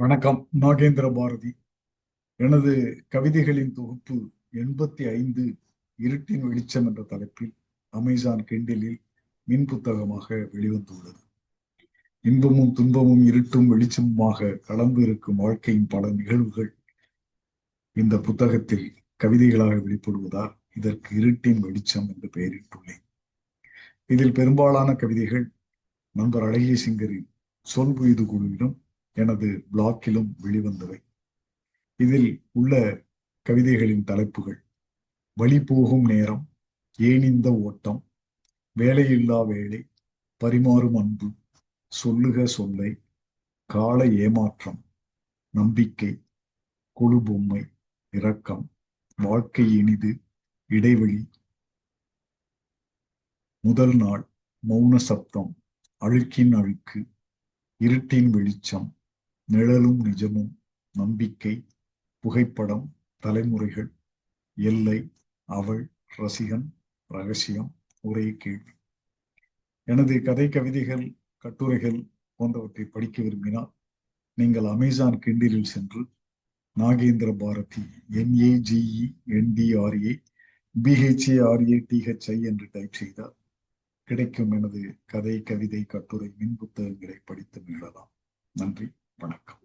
வணக்கம். நாகேந்திர பாரதி. எனது கவிதைகளின் தொகுப்பு எண்பத்தி ஐந்து இருட்டின் வெளிச்சம் என்ற தலைப்பில் அமேசான் கிண்டிலில் மின் புத்தகமாக வெளிவந்துள்ளது. இன்பமும் துன்பமும் இருட்டும் வெளிச்சமுமாக கலந்து இருக்கும் வாழ்க்கையின் பல நிகழ்வுகள் இந்த புத்தகத்தில் கவிதைகளாக வெளிப்படுவதால் இதற்கு இருட்டின் வெளிச்சம் என்று பெயரிட்டுள்ளேன். இதில் பெரும்பாலான கவிதைகள் நண்பர் அழகிய சிங்கரின் சொல் புய்து குழுவிலும் எனது பிளாக்கிலும் வெளிவந்தவை. இதில் உள்ள கவிதைகளின் தலைப்புகள் வழி போகும் நேரம் ஏனிந்த ஓட்டம் வேலையில்லா வேலை பரிமாறும் அன்பு சொல்லுக சொல்லை கால ஏமாற்றம் நம்பிக்கை குழு பொம்மை இரக்கம் வாழ்க்கை இனிது இடைவெளி முதல் நாள் மௌன சப்தம் அழுக்கின் அழுக்கு இருட்டின் வெளிச்சம் நிழலும் நிஜமும் நம்பிக்கை புகைப்படம் தலைமுறைகள் எல்லை அவள் ரசிகன் ரகசியம் ஒரே கேள்வி. எனது கதை கவிதைகள் கட்டுரைகள் போன்றவற்றை படிக்க விரும்பினால் நீங்கள் அமேசான் கிண்டிலில் சென்று Nagendra Bharathi N A G E N D R A B H A R A T H I என்று டைப் செய்தால் கிடைக்கும் எனது கதை கவிதை கட்டுரை மின் புத்தகங்களை படித்து மீளலாம். நன்றி. வணக்கம்